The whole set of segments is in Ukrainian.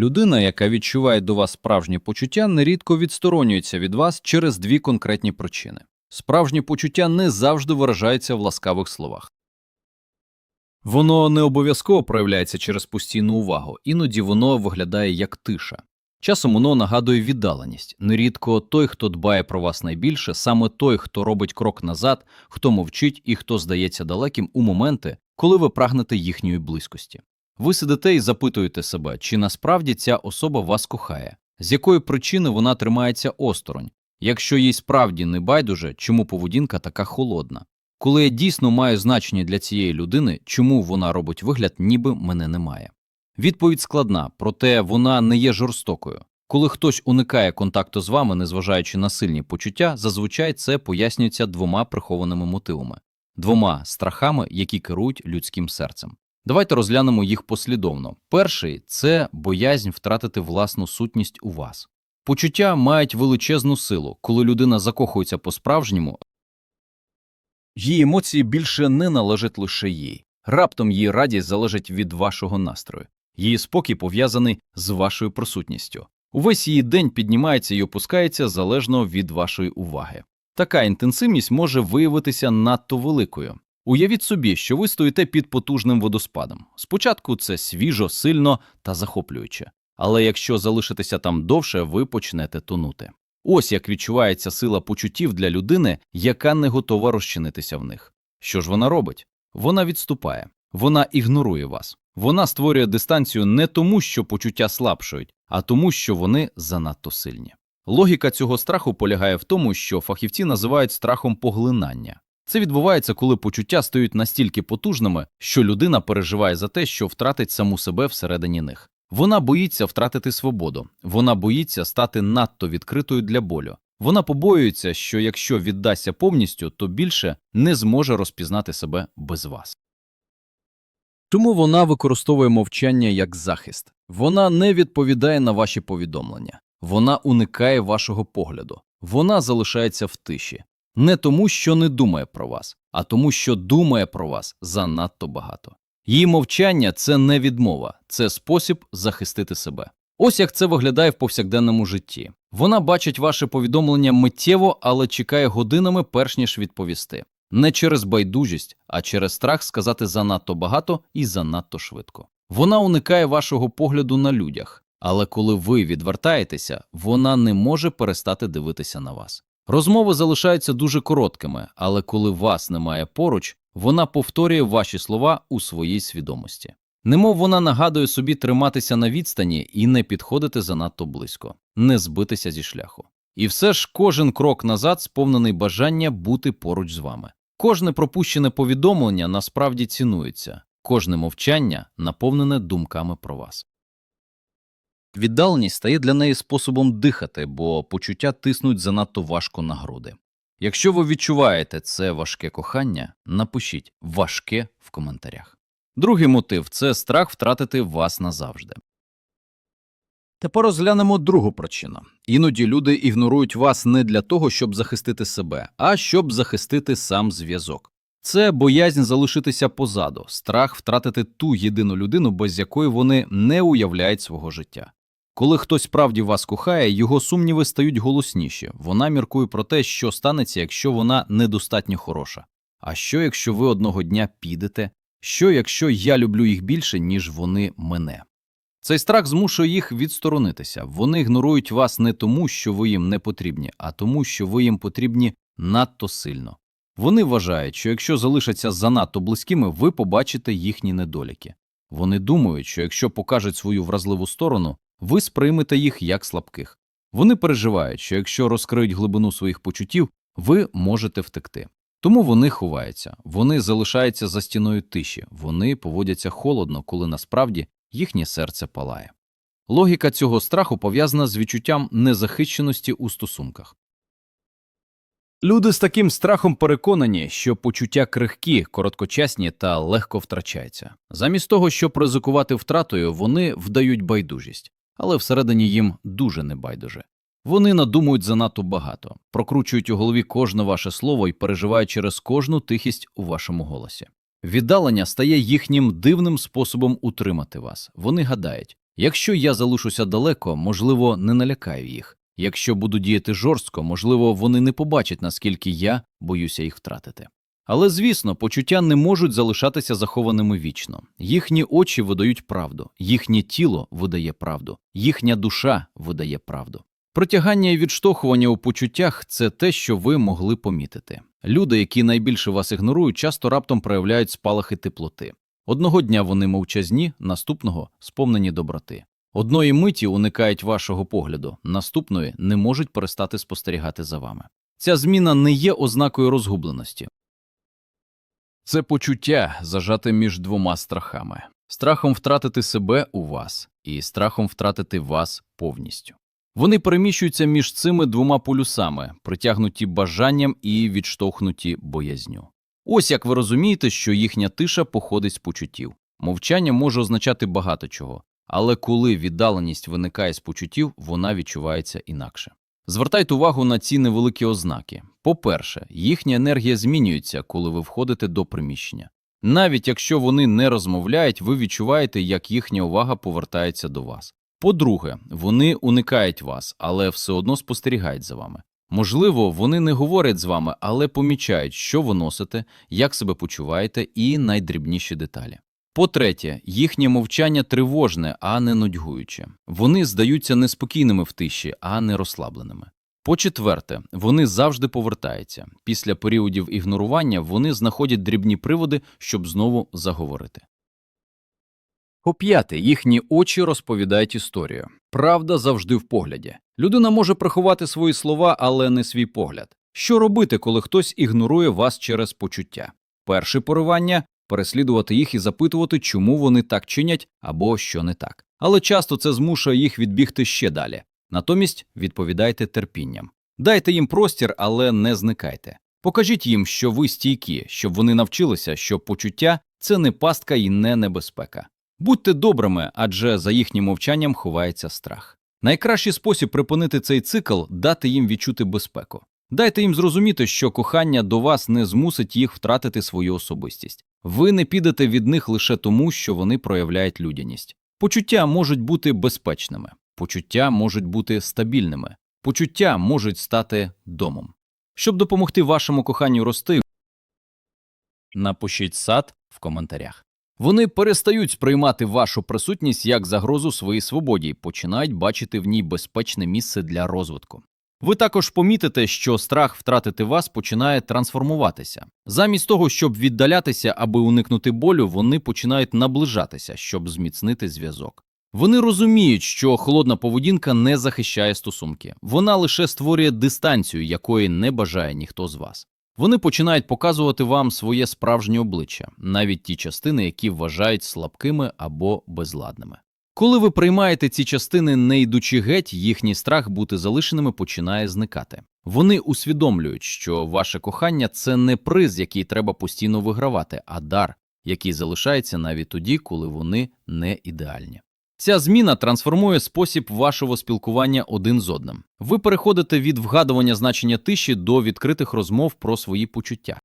Людина, яка відчуває до вас справжні почуття, нерідко відсторонюється від вас через дві конкретні причини. Справжні почуття не завжди виражаються в ласкавих словах. Воно не обов'язково проявляється через постійну увагу, іноді воно виглядає як тиша. Часом воно нагадує віддаленість. Нерідко той, хто дбає про вас найбільше, саме той, хто робить крок назад, хто мовчить і хто здається далеким у моменти, коли ви прагнете їхньої близькості. Ви сидите і запитуєте себе, чи насправді ця особа вас кохає, з якої причини вона тримається осторонь, якщо їй справді не байдуже, чому поведінка така холодна. Коли я дійсно маю значення для цієї людини, чому вона робить вигляд, ніби мене немає. Відповідь складна, проте вона не є жорстокою. Коли хтось уникає контакту з вами, незважаючи на сильні почуття, зазвичай це пояснюється двома прихованими мотивами, двома страхами, які керують людським серцем. Давайте розглянемо їх послідовно. Перший це боязнь втратити власну сутність у вас. Почуття мають величезну силу, коли людина закохується по-справжньому. Її емоції більше не належать лише їй. Раптом її радість залежить від вашого настрою. Її спокій пов'язаний з вашою присутністю. Увесь її день піднімається і опускається залежно від вашої уваги. Така інтенсивність може виявитися надто великою. Уявіть собі, що ви стоїте під потужним водоспадом. Спочатку це свіжо, сильно та захоплююче, але якщо залишитися там довше, ви почнете тонути. Ось як відчувається сила почуттів для людини, яка не готова розчинитися в них. Що ж вона робить? Вона відступає, вона ігнорує вас. Вона створює дистанцію не тому, що почуття слабшують, а тому, що вони занадто сильні. Логіка цього страху полягає в тому, що фахівці називають страхом поглинання. Це відбувається, коли почуття стають настільки потужними, що людина переживає за те, що втратить саму себе всередині них. Вона боїться втратити свободу, вона боїться стати надто відкритою для болю. Вона побоюється, що якщо віддасться повністю, то більше не зможе розпізнати себе без вас. Тому вона використовує мовчання як захист. Вона не відповідає на ваші повідомлення, вона уникає вашого погляду, вона залишається в тиші. Не тому, що не думає про вас, а тому, що думає про вас занадто багато. Її мовчання це не відмова, це спосіб захистити себе. Ось як це виглядає в повсякденному житті. Вона бачить ваше повідомлення миттєво, але чекає годинами, перш ніж відповісти. Не через байдужість, а через страх сказати занадто багато і занадто швидко. Вона уникає вашого погляду на людях, але коли ви відвертаєтеся, вона не може перестати дивитися на вас. Розмови залишаються дуже короткими, але коли вас немає поруч, вона повторює ваші слова у своїй свідомості. Немов вона нагадує собі триматися на відстані і не підходити занадто близько, не збитися зі шляху. І все ж кожен крок назад сповнений бажання бути поруч з вами. Кожне пропущене повідомлення насправді цінується, кожне мовчання наповнене думками про вас. Віддаленість стає для неї способом дихати, бо почуття тиснуть занадто важко на груди. Якщо ви відчуваєте це важке кохання, напишіть важке в коментарях. Другий мотив це страх втратити вас назавжди. Тепер розглянемо другу причину. Іноді люди ігнорують вас не для того, щоб захистити себе, а щоб захистити сам зв'язок. Це боязнь залишитися позаду, страх втратити ту єдину людину, без якої вони не уявляють свого життя. Коли хтось справді вас кохає, його сумніви стають голосніші. Вона міркує про те, що станеться, якщо вона недостатньо хороша. А що, якщо ви одного дня підете? Що, якщо я люблю їх більше, ніж вони мене? Цей страх змушує їх відсторонитися. Вони ігнорують вас не тому, що ви їм не потрібні, а тому, що ви їм потрібні надто сильно. Вони вважають, що якщо залишаться занадто близькими, ви побачите їхні недоліки. Вони думають, що якщо покажуть свою вразливу сторону, ви сприймете їх як слабких. Вони переживають, що якщо розкриють глибину своїх почуттів, ви можете втекти. Тому вони ховаються, вони залишаються за стіною тиші, вони поводяться холодно, коли насправді їхнє серце палає. Логіка цього страху пов'язана з відчуттям незахищеності у стосунках. Люди з таким страхом переконані, що почуття крихкі, короткочасні та легко втрачаються. Замість того, щоб ризикувати втратою, вони вдають байдужість, але всередині їм дуже небайдуже. Вони надумують занадто багато, прокручують у голові кожне ваше слово і переживають через кожну тихість у вашому голосі. Віддалення стає їхнім дивним способом утримати вас. Вони гадають, Якщо я залишуся далеко, можливо, не налякаю їх. Якщо буду діяти жорстко, можливо, вони не побачать, наскільки я боюся їх втратити. Але, звісно, почуття не можуть залишатися захованими вічно. Їхні очі видають правду, їхнє тіло видає правду, їхня душа видає правду. Притягання і відштовхування у почуттях це те, що ви могли помітити. Люди, які найбільше вас ігнорують, часто раптом проявляють спалахи теплоти. Одного дня вони мовчазні, наступного сповнені доброти. Одної миті уникають вашого погляду, наступної не можуть перестати спостерігати за вами. Ця зміна не є ознакою розгубленості. Це почуття зажате між двома страхами: страхом втратити себе у вас і страхом втратити вас повністю. Вони переміщуються між цими двома полюсами, притягнуті бажанням і відштовхнуті боязню. Ось як ви розумієте, що їхня тиша походить з почуттів. Мовчання може означати багато чого, але коли віддаленість виникає з почуттів, вона відчувається інакше. Звертайте увагу на ці невеликі ознаки. По-перше, їхня енергія змінюється, коли ви входите до приміщення. Навіть якщо вони не розмовляють, ви відчуваєте, як їхня увага повертається до вас. По-друге, вони уникають вас, але все одно спостерігають за вами. Можливо, вони не говорять з вами, але помічають, що ви носите, як себе почуваєте, і найдрібніші деталі. По-третє, їхнє мовчання тривожне, а не нудьгуюче. Вони здаються неспокійними в тиші, а не розслабленими. По-четверте, вони завжди повертаються. Після періодів ігнорування вони знаходять дрібні приводи, щоб знову заговорити. По-п'яте, їхні очі розповідають історію. Правда завжди в погляді. Людина може приховати свої слова, але не свій погляд. Що робити, коли хтось ігнорує вас через почуття? Перше поривання переслідувати їх і запитувати, чому вони так чинять або що не так. Але часто це змушує їх відбігти ще далі. Натомість відповідайте терпінням. Дайте їм простір, але не зникайте. Покажіть їм, що ви стійкі, щоб вони навчилися, що почуття це не пастка і не небезпека. Будьте добрими, адже за їхнім мовчанням ховається страх. Найкращий спосіб припинити цей цикл дати їм відчути безпеку. Дайте їм зрозуміти, що кохання до вас не змусить їх втратити свою особистість. Ви не підете від них лише тому, що вони проявляють людяність. Почуття можуть бути безпечними, почуття можуть бути стабільними, почуття можуть стати домом. Щоб допомогти вашому коханню рости, напишіть сад в коментарях. Вони перестають сприймати вашу присутність як загрозу своїй свободі і починають бачити в ній безпечне місце для розвитку. Ви також помітите, що страх втратити вас починає трансформуватися. Замість того, щоб віддалятися, аби уникнути болю, вони починають наближатися, щоб зміцнити зв'язок. Вони розуміють, що холодна поведінка не захищає стосунки, вона лише створює дистанцію, якої не бажає ніхто з вас. Вони починають показувати вам своє справжнє обличчя, навіть ті частини, які вважають слабкими або безладними. Коли ви приймаєте ці частини, не йдучи геть, їхній страх бути залишеними починає зникати. Вони усвідомлюють, що ваше кохання це не приз, який треба постійно вигравати, а дар, який залишається навіть тоді, коли вони не ідеальні. Ця зміна трансформує спосіб вашого спілкування один з одним. Ви переходите від вгадування значення тиші до відкритих розмов про свої почуття.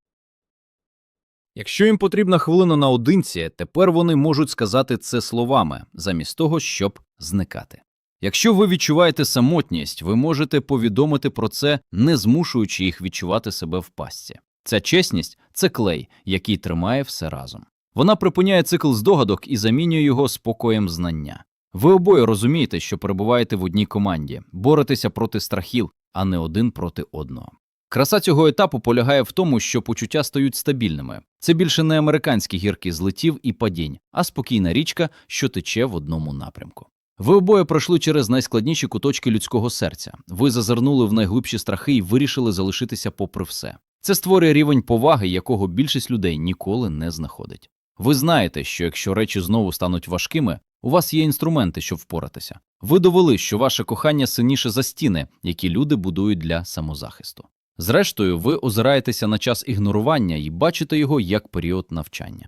Якщо їм потрібна хвилина наодинці, тепер вони можуть сказати це словами, замість того, щоб зникати. Якщо ви відчуваєте самотність, ви можете повідомити про це, не змушуючи їх відчувати себе в пастці. Ця чесність це клей, який тримає все разом. Вона припиняє цикл здогадок і замінює його спокоєм знання. Ви обоє розумієте, що перебуваєте в одній команді, боретеся проти страхів, а не один проти одного. Краса цього етапу полягає в тому, що почуття стають стабільними. Це більше не американські гірки злетів і падінь, а спокійна річка, що тече в одному напрямку. Ви обоє пройшли через найскладніші куточки людського серця. Ви зазирнули в найглибші страхи і вирішили залишитися попри все. Це створює рівень поваги, якого більшість людей ніколи не знаходить. Ви знаєте, що якщо речі знову стануть важкими, у вас є інструменти, щоб впоратися. Ви довели, що ваше кохання сильніше за стіни, які люди будують для самозахисту. Зрештою, ви озираєтеся на час ігнорування і бачите його як період навчання.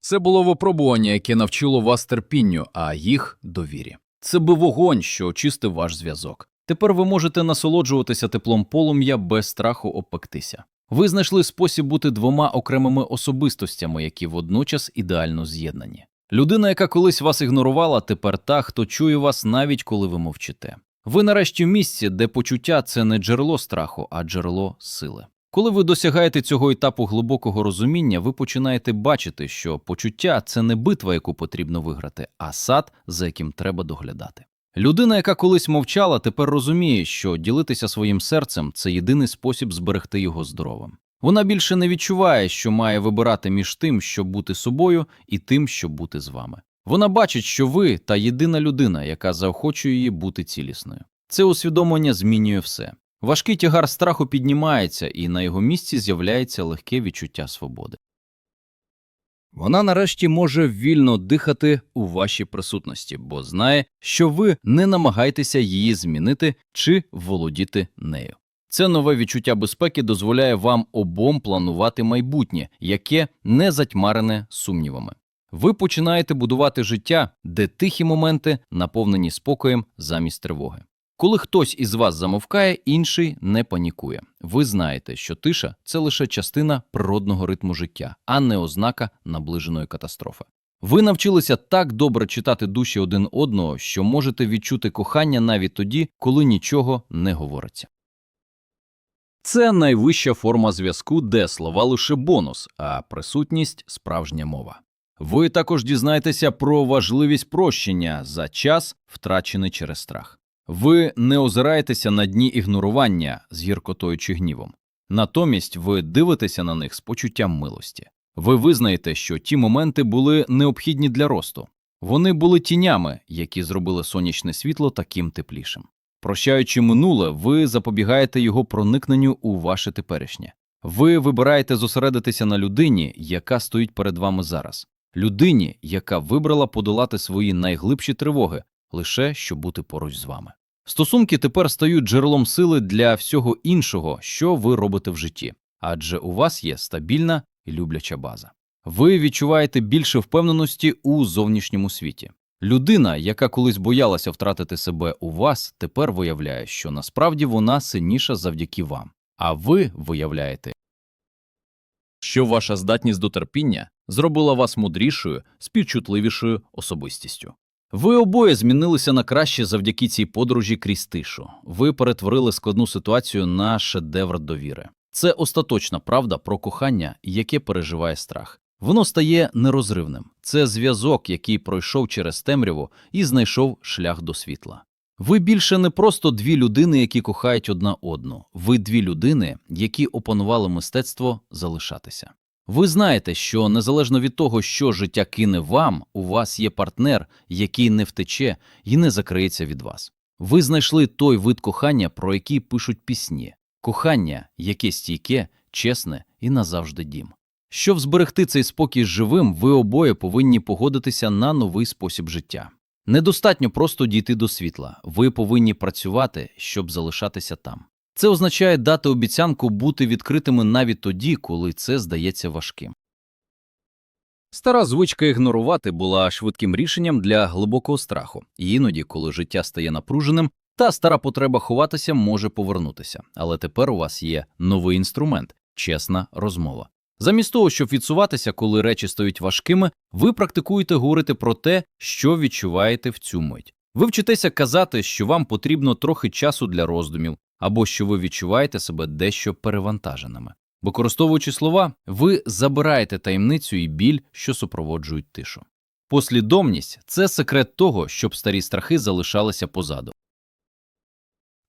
Це було випробування, яке навчило вас терпінню, а їх довірі. Це був вогонь, що очистив ваш зв'язок. Тепер ви можете насолоджуватися теплом полум'я без страху обпектися. Ви знайшли спосіб бути двома окремими особистостями, які водночас ідеально з'єднані. Людина, яка колись вас ігнорувала, тепер та, хто чує вас навіть коли ви мовчите. Ви нарешті в місці, де почуття це не джерело страху, а джерело сили. Коли ви досягаєте цього етапу глибокого розуміння, ви починаєте бачити, що почуття це не битва, яку потрібно виграти, а сад, за яким треба доглядати. Людина, яка колись мовчала, тепер розуміє, що ділитися своїм серцем це єдиний спосіб зберегти його здоровим. Вона більше не відчуває, що має вибирати між тим, щоб бути собою, і тим, щоб бути з вами. Вона бачить, що ви та єдина людина, яка заохочує її бути цілісною. Це усвідомлення змінює все. Важкий тягар страху піднімається, і на його місці з'являється легке відчуття свободи. Вона нарешті може вільно дихати у вашій присутності, бо знає, що ви не намагаєтеся її змінити чи володіти нею. Це нове відчуття безпеки дозволяє вам обом планувати майбутнє, яке не затьмарене сумнівами. Ви починаєте будувати життя, де тихі моменти наповнені спокоєм замість тривоги. Коли хтось із вас замовкає, інший не панікує. Ви знаєте, що тиша це лише частина природного ритму життя, а не ознака наближеної катастрофи. Ви навчилися так добре читати душі один одного, що можете відчути кохання навіть тоді, коли нічого не говориться. Це найвища форма зв'язку, де слова лише бонус, а присутність справжня мова. Ви також дізнаєтеся про важливість прощення за час, втрачений через страх. Ви не озираєтеся на дні ігнорування з гіркотою чи гнівом. Натомість ви дивитеся на них з почуттям милості. Ви визнаєте, що ті моменти були необхідні для росту. Вони були тінями, які зробили сонячне світло таким теплішим. Прощаючи минуле, ви запобігаєте його проникненню у ваше теперішнє. Ви вибираєте зосередитися на людині, яка стоїть перед вами зараз, людині, яка вибрала подолати свої найглибші тривоги, лише щоб бути поруч з вами. Стосунки тепер стають джерелом сили для всього іншого, що ви робите в житті, адже у вас є стабільна і любляча база. Ви відчуваєте більше впевненості у зовнішньому світі. Людина, яка колись боялася втратити себе у вас, тепер виявляє, що насправді вона сильніша завдяки вам, а ви виявляєте, що ваша здатність до терпіння зробила вас мудрішою, співчутливішою особистістю. Ви обоє змінилися на краще завдяки цій подорожі крізь тишу. Ви перетворили складну ситуацію на шедевр довіри. Це остаточна правда про кохання, яке переживає страх. Воно стає нерозривним. Це зв'язок, який пройшов через темряву і знайшов шлях до світла. Ви більше не просто дві людини, які кохають одна одну. Ви дві людини, які опанували мистецтво залишатися. Ви знаєте, що незалежно від того, що життя кине вам, у вас є партнер, який не втече і не закриється від вас. Ви знайшли той вид кохання, про який пишуть пісні, кохання, яке стійке, чесне і назавжди дім. Щоб зберегти цей спокій живим, ви обоє повинні погодитися на новий спосіб життя. Недостатньо просто дійти до світла, ви повинні працювати, щоб залишатися там. Це означає дати обіцянку бути відкритими навіть тоді, коли це здається важким. Стара звичка ігнорувати була швидким рішенням для глибокого страху, іноді, коли життя стає напруженим, та стара потреба ховатися може повернутися. Але тепер у вас є новий інструмент чесна розмова. Замість того, щоб відсуватися, коли речі стають важкими, ви практикуєте говорити про те, що відчуваєте в цю мить. Ви вчитеся казати, що вам потрібно трохи часу для роздумів, або що ви відчуваєте себе дещо перевантаженими. Використовуючи слова, ви забираєте таємницю і біль, що супроводжують тишу. Послідовність це секрет того, щоб старі страхи залишалися позаду.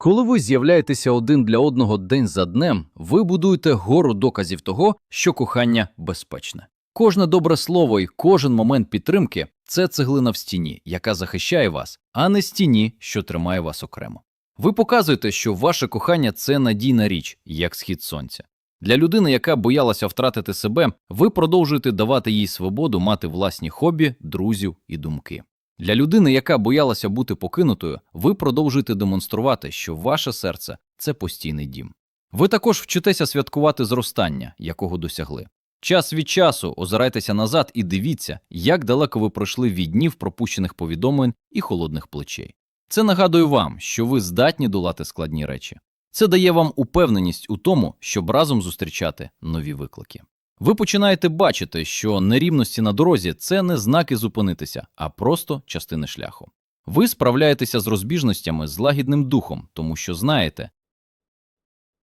Коли ви з'являєтеся один для одного день за днем, ви будуєте гору доказів того, що кохання безпечне. Кожне добре слово і кожен момент підтримки це цеглина в стіні, яка захищає вас, а не стіні, що тримає вас окремо. Ви показуєте, що ваше кохання це надійна річ, як схід сонця. Для людини, яка боялася втратити себе, ви продовжуєте давати їй свободу мати власні хобі, друзів і думки. Для людини, яка боялася бути покинутою, ви продовжуєте демонструвати, що ваше серце це постійний дім. Ви також вчитеся святкувати зростання, якого досягли. Час від часу озирайтеся назад і дивіться, як далеко ви пройшли від днів пропущених повідомлень і холодних плечей. Це нагадує вам, що ви здатні долати складні речі. Це дає вам упевненість у тому, щоб разом зустрічати нові виклики. Ви починаєте бачити, що нерівності на дорозі це не знаки зупинитися, а просто частини шляху. Ви справляєтеся з розбіжностями з лагідним духом, тому що знаєте,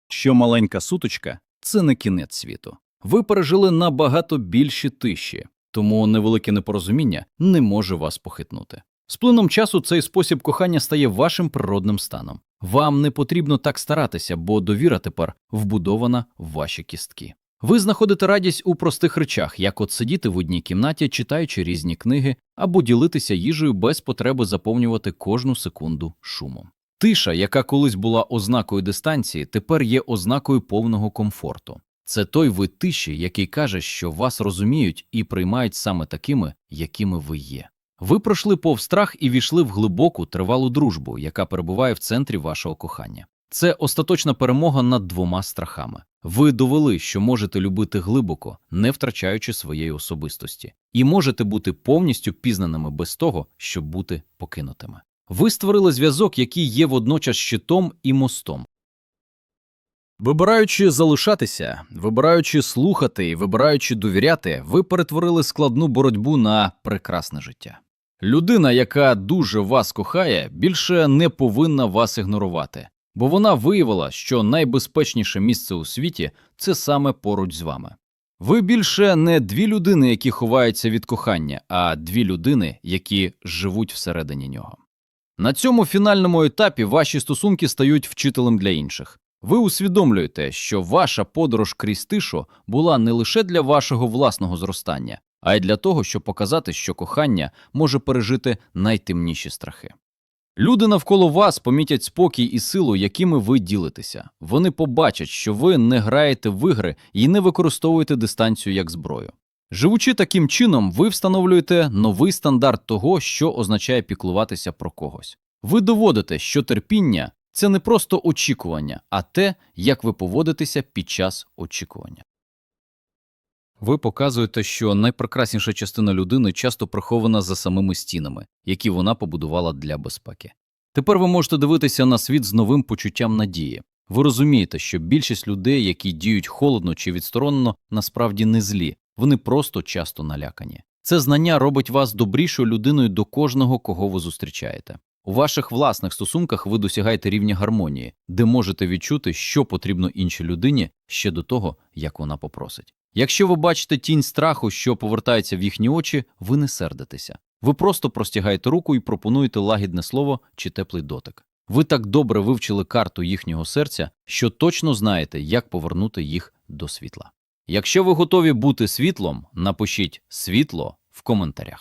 що маленька суточка це не кінець світу. Ви пережили набагато більші тиші, тому невелике непорозуміння не може вас похитнути. З плином часу цей спосіб кохання стає вашим природним станом. Вам не потрібно так старатися, бо довіра тепер вбудована в ваші кістки. Ви знаходите радість у простих речах, як от сидіти в одній кімнаті, читаючи різні книги, або ділитися їжею без потреби заповнювати кожну секунду шумом. Тиша, яка колись була ознакою дистанції, тепер є ознакою повного комфорту. Це той вид тиші, який каже, що вас розуміють і приймають саме такими, якими ви є. Ви пройшли повз страх і війшли в глибоку тривалу дружбу, яка перебуває в центрі вашого кохання. Це остаточна перемога над двома страхами. Ви довели, що можете любити глибоко, не втрачаючи своєї особистості, і можете бути повністю пізнаними без того, щоб бути покинутими. Ви створили зв'язок, який є водночас щитом і мостом. Вибираючи залишатися, вибираючи слухати і вибираючи довіряти, ви перетворили складну боротьбу на прекрасне життя. Людина, яка дуже вас кохає, більше не повинна вас ігнорувати, бо вона виявила, що найбезпечніше місце у світі це саме поруч з вами. Ви більше не дві людини, які ховаються від кохання, а дві людини, які живуть всередині нього. На цьому фінальному етапі ваші стосунки стають вчителем для інших. Ви усвідомлюєте, що ваша подорож крізь тишу була не лише для вашого власного зростання, а й для того, щоб показати, що кохання може пережити найтемніші страхи. Люди навколо вас помітять спокій і силу, якими ви ділитеся. Вони побачать, що ви не граєте в ігри і не використовуєте дистанцію як зброю. Живучи таким чином, ви встановлюєте новий стандарт того, що означає піклуватися про когось. Ви доводите, що терпіння це не просто очікування, а те, як ви поводитеся під час очікування. Ви показуєте, що найпрекрасніша частина людини часто прихована за самими стінами, які вона побудувала для безпеки. Тепер ви можете дивитися на світ з новим почуттям надії. Ви розумієте, що більшість людей, які діють холодно чи відсторонено, насправді не злі, вони просто часто налякані. Це знання робить вас добрішою людиною до кожного, кого ви зустрічаєте. У ваших власних стосунках ви досягаєте рівня гармонії, де можете відчути, що потрібно іншій людині ще до того, як вона попросить. Якщо ви бачите тінь страху, що повертається в їхні очі, ви не сердитеся. Ви просто простягаєте руку і пропонуєте лагідне слово чи теплий дотик. Ви так добре вивчили карту їхнього серця, що точно знаєте, як повернути їх до світла. Якщо ви готові бути світлом, напишіть світло в коментарях.